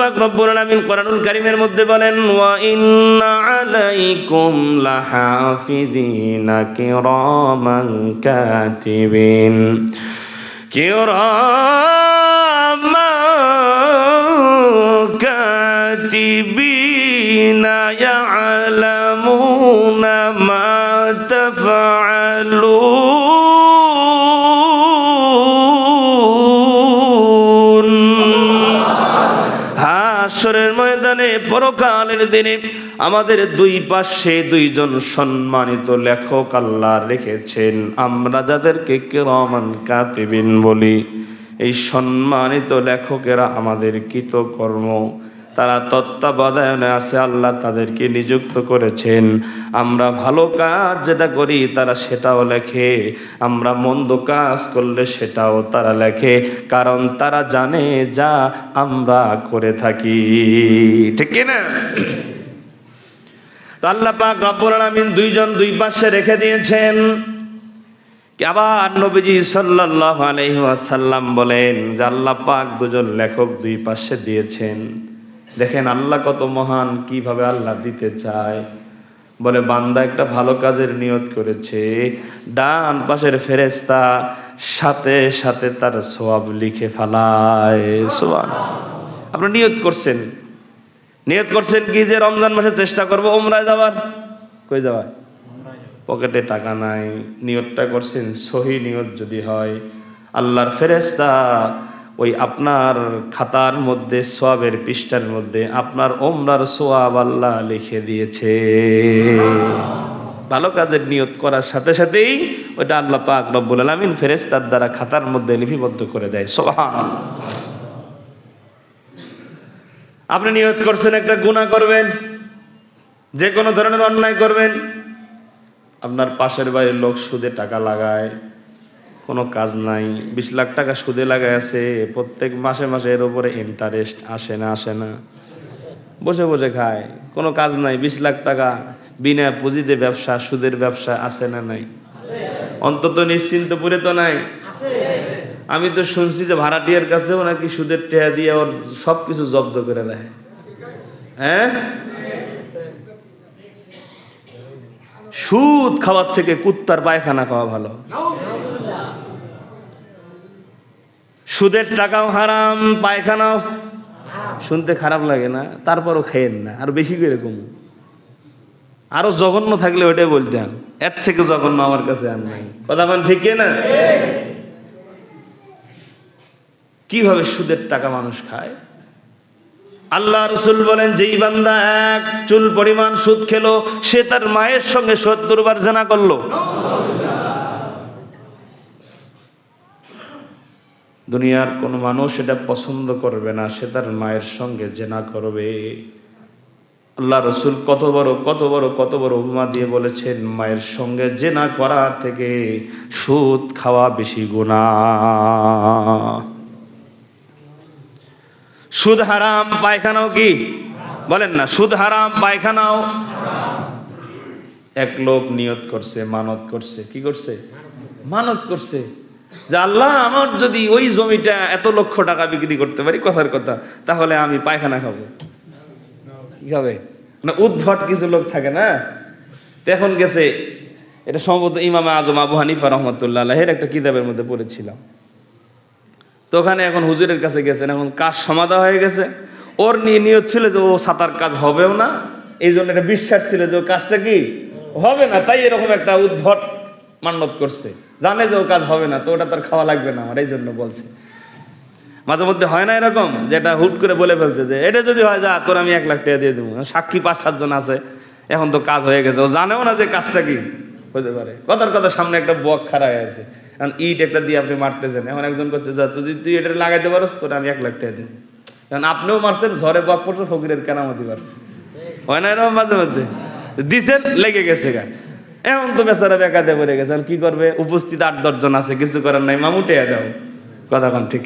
পাক রব্বুল আলামিন কোরআনুল কারীমের মধ্যে বলেন, ওয়া ইন্না আলাইকুম লাহাফিযিনা কিরামান কাতিবিন। কিরামান কাতিবিনা, ইয়ালামুনা মা তাফআলুন হাসরের ময়দানে পরকালের দিনে আমাদের দুই পাশে দুইজন সম্মানিত লেখক আল্লাহ রেখেছেন। আমরা যাদেরকে কেরমান কাতিবিন বলি, এই সম্মানিত লেখকেরা আমাদের কৃতকর্ম তারা তত্ত্বাবধায়নে আছে, আল্লাহ তাদেরকে নিযুক্ত করেছেন। আমরা ভালো কাজ যেটা করি, তারা সেটাও লেখে। আমরা মন্দ কাজ করলে সেটাও তারা লেখে। কারণ তারা জানে যা আমরা করে থাকি। ঠিক না তো আল্লাহ পাক রব্বুল আলামিন দুইজন দুই পাশে রেখে দিয়েছেন। আবার নবীজি সাল্লাল্লাহু আলাইহি ওয়াসাল্লাম বলেন যে আল্লাহ পাক দুজন লেখক দুই পাশে দিয়েছেন। দেখেন আল্লাহ কত মহান, কীভাবে আল্লাহ দিতে চায়। বলে, বান্দা একটা ভালো কাজের নিয়ত করেছে। ডান পাশের ফেরেস্তা সাথে সাথে তার সোয়াব লিখে ফালায়। সোয়াব আপনি নিয়ত করছেন। নিয়ত করছেন কি যে, রমজান মাসে চেষ্টা করব ওমরায় যাওয়ার? কই যাওয়ার? পকেটে টাকা নাই। নিয়তটা করছেন, সহি নিয়ত যদি হয়। আল্লাহর ফেরেস্তা ওই আপনার খাতার মধ্যে, সোয়াবের পৃষ্ঠার মধ্যে আপনার ওমরার সোয়াব আল্লাহ লিখে দিয়েছে। ভালো কাজের নিয়ত করার সাথে সাথেই ওইটা আল্লাহ পাক রব্বুল আলামিন ফেরেস্তার দ্বারা খাতার মধ্যে লিপিবদ্ধ করে দেয়। সোহান আপনি নিয়ত করছেন একটা গুণা করবেন যে কোনো ধরনের অন্যায় করবেন, আপনার পাশের বাড়ির লোক সুদে টাকা লাগায় কোনো কাজ নাই। বিশ লাখ টাকা সুদে লাগাই আছে। প্রত্যেক মাসে মাসে এর উপরে ইন্টারেস্ট আসে না আসে না। বসে বসে খায়। কোনো কাজ নাই। বিশ লাখ টাকা বিনা পুঁজিতে ব্যবসা, সুদের ব্যবসা আছে না নাই? অন্তত নিশ্চিন্ত পুরে তো নাই? আমি তো শুনছি যে ভাড়াটিয়ার কাছেও নাকি সুদের টেয়া দিয়ে ওর সব কিছু জব্দ করে দেয়। হ্যাঁ? সুদ খাওয়ার থেকে কুত্তার পায়খানা খাওয়া ভালো। সুদের টাকাও হারাম, পায়খানাও শুনতে খারাপ লাগে না, তারপরও খেয়েন না, আর বেশি করে কম আরও জঘন্য থাকলে ওটাই বলতাম এর থেকে জঘন্য আমার কাছে আর নাই। কথা বলেন ঠিক না কীভাবে সুদের টাকা মানুষ খায়? আল্লাহ রসুল বলেন, যেই বান্দা এক চুল পরিমাণ সুদ খেলো, সে তার মায়ের সঙ্গে সত্তর বার জানা করল। দুনিয়ার কোনো মানুষ এটা পছন্দ করবে না, সে তার মায়ের সঙ্গে জেনা করবে। আল্লাহ রসুল কত বড় কত বড় কত বড় উপমা দিয়ে বলেছেন, মায়ের সঙ্গে জেনা করার থেকে সুদ খাওয়া বেশি গুণা সুদ হারাম, পায়খানাও কি? বলেন না, সুদ হারাম, পায়খানাও। এক লোক নিয়ত করছে, মানত করছে, কি করছে? মানত করছে। যে আল্লাহ, আমার যদি ওই জমিটা এত লক্ষ টাকা বিক্রি করতে পারি, কথার কথা, তাহলে আমি পায়খানা খাব। কি খাবে? না, উদ্ভট কিছু লোক থাকে না? এখন গেছে, এটা সম্ভবত ইমামে আজম আবু হানিফা রহমতুল্লাহ আল্লাহের একটা কিতাবের মধ্যে পড়েছিলাম। তো ওখানে এখন হুজুরের কাছে গেছেন, এখন কাজ সমাধা হয়ে গেছে। ওর নিয়ে নিয়ত ছিল যে ও সাঁতার কাজ হবেও না। এই জন্য একটা বিশ্বাস ছিল যে ও কাজটা কি? হবে না, তাই এরকম একটা উদ্ভট মান্যত করছে। জানে যে ও কাজ হবে না, তো ওটা তার খাওয়া লাগবে না আমার, এই জন্য বলছে। মাঝে মধ্যে হয় না এরকম যেটা হুট করে বলে ফেলছে যে, এটা যদি হয় যা, তোর আমি এক লাখ টাকা দিয়ে দেবো। সাক্ষী পাঁচ সাতজন আছে, এখন তো কাজ হয়ে গেছে। ও জানেও না যে কাজটা কি হতে পারে। কথার কথা সামনে একটা বক খাড়া হয়ে আছে। কারণ ইট একটা দিয়ে আপনি মারতেছেন। এখন একজন করছে যা যদি, তুই এটা লাগাইতে পারোস, তোর আমি এক লাখ টাকা দিই কারণ আপনিও মারছেন, ঝড়ে বক পড়ছে, ফকিরের কেনামতি পারছে হয় না এরকম মাঝে মধ্যে? দিছেন লেগে গেছে গা। এখন তো বেচারা বেকাতে পড়ে গেছে কি করবে? উপস্থিত আট দশজন আছে, কিছু করার নাই মামুটে দাও। কথা কন, ঠিক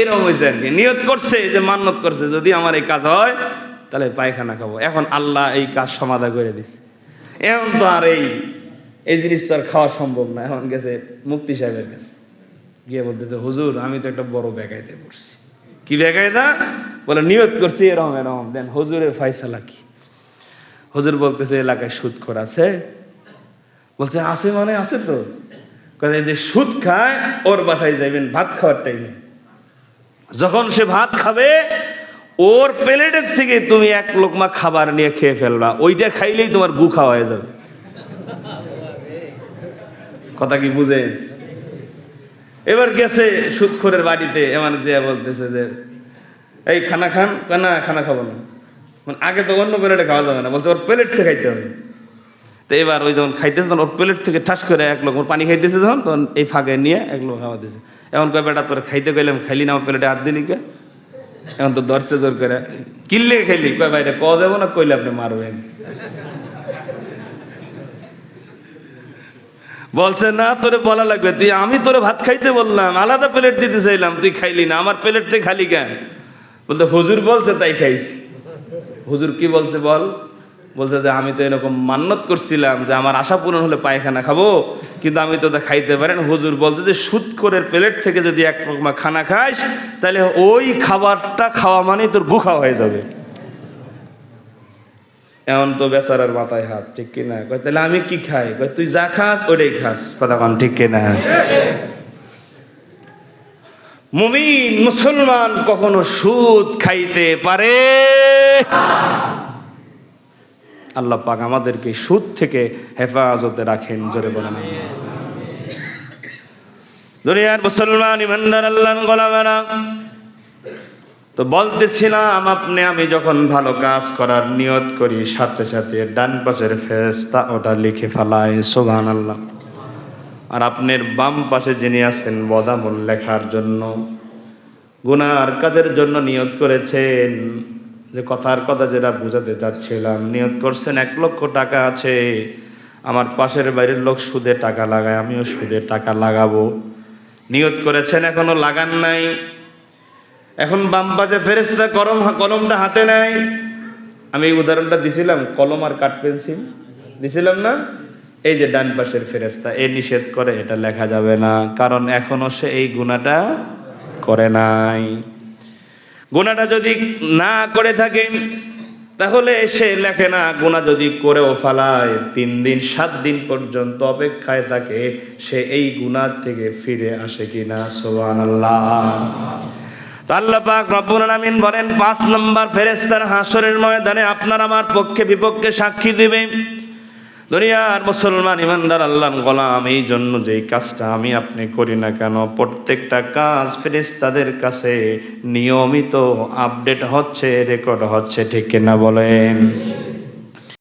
এরকম হয়েছে আর কি। নিয়ত করছে যে, মান্নত করছে, যদি আমার এই কাজ হয়, তাহলে পায়খানা খাব। এখন আল্লাহ এই কাজ সমাধা করে দিছে। এখন তো আর এই এই জিনিস তো আর খাওয়া সম্ভব না। এখন গেছে মুক্তি সাহেবের কাছে। গিয়ে বলতেছে, হুজুর, আমি তো একটা বড় বেকাইতে পড়ছি। কি বেকায়দা? বলে, নিয়ত করছি, এরকম এরকম। দেন, হুজুরের ফয়সালা কি? হুজুর বলতেছে, এলাকায় সুদ খোর আছে বলছে আছে মানে আছে তো। কথা যে সুদ খায়, ওর বাসায় যাইবেন, ভাত খাওয়ার টাইমে যখন সে ভাত খাবে, ওর প্লেটের থেকে তুমি এক লোকমা খাবার নিয়ে খেয়ে ফেলবা। ওইটা খাইলেই তোমার গু খাওয়া হয়ে যাবে। কথা কি বুঝে? এবার গেছে সুদখোরের বাড়িতে, এমন যে বলতেছে যে, এই, খানা খান? না, খানা খাব না। মানে আগে তো অন্য প্লেটে খাওয়া যাবে না। বলছে, ওর প্লেট খাইতে হবে। তো এবার ওই যখন খাইতেছে, তখন ওর প্লেট থেকে ঠাস করে এক লোক পানি খাইতেছে যখন, তখন এই ফাঁকে নিয়ে এক লোক খাওয়া দিয়েছে এখন কয়, বেটা, তোর খাইতে গেলাম খাইলি না আমার প্লেটে হাত দিলি কে? এখন তো দর্শে জোর করে কিনলে খাইলি? কয়, ভাই, এটা কওয়া যাব না, কইলে আপনি মারবেন। বলছে, না, তোরে বলা লাগবে, তুই, আমি তোরে ভাত খাইতে বললাম, আলাদা প্লেট দিতে চাইলাম, তুই খাইলি না, আমার প্লেট খালি কেন? বলতে, হুজুর বলছে তাই খাইছি। হুজুর কি বলছে বল? বলছে যে, আমি তো এরকম মান্যত করছিলাম যে, আমার আশা পূরণ হলে পায়খানা খাব, কিন্তু আমি তো খাইতে পারেন হুজুর বলছে যে সুদ করে প্লেট থেকে যদি এক রকম খানা খাস তাহলে ওই খাবারটা খাওয়া মানে তোর গুখা হয়ে যাবে। এমন তো বেচারার মাথায় হাত, ঠিক কিনা কয়, তাহলে আমি কি খাই? কয়, তুই যা খাস, ওটাই খাস। কথা কন, ঠিক কিনা মুমিন মুসলমান কখনো সুদ খাইতে পারে? আল্লাহ পাক আমাদেরকে সুদ থেকে হেফাজতে রাখেন, জোরে বলেন দুনিয়ার মুসলমান, ইমানদার আল্লাহ গোলামেরা, তো বলতেছিলাম আপনি, আমি যখন ভালো কাজ করার নিয়ত করি, সাথে সাথে ডান পাশের ফেরেস্তা ওটা লিখে ফেলায় সোভান আল্লাহ আর আপনার বাম পাশে যিনি আছেন, বদামুল লেখার জন্য, গুনার কাজের জন্য নিয়ত করেছেন যে কথার কথা যেটা বুঝাতে চাচ্ছিলাম নিয়ত করছেন এক লক্ষ টাকা আছে, আমার পাশের বাইরের লোক সুদে টাকা লাগায়, আমিও সুদে টাকা লাগাবো। নিয়ত করেছেন, এখনও লাগান নাই। এখন বাম পাশে ফেরেস্তা কলম, কলমটা হাতে নেয়। আমি উদাহরণটা দিছিলাম, কলম আর কাঠ পেন্সিল। দিছিলাম না? এই যে ডান পাশের ফেরেস্তা এ নিষেধ করে, এটা লেখা যাবে না, কারণ এখনও সে এই গুণাটা করে নাই। গুণাটা যদি না করে থাকে, তাহলে সে লেখে না, গুণা যদি করেও ফালায়, তিন দিন, সাত দিন পর্যন্ত অপেক্ষায় থাকে, সে এই গুণার থেকে ফিরে আসে কিনা? সোহান আল্লাহ বলেন, পাঁচ নম্বর ফেরেস্তার হাসরের ময়দানে আপনার আমার পক্ষে বিপক্ষে সাক্ষী দিবে। দুনিয়ার মুসলমান ইমানদার আল্লাহ গোলাম, এই জন্য যেই কাজটা আমি আপনি করি না কেন, প্রত্যেকটা কাজ ফেরেস্তাদের কাছে নিয়মিত আপডেট হচ্ছে, রেকর্ড হচ্ছে, ঠিক কিনা বলেন?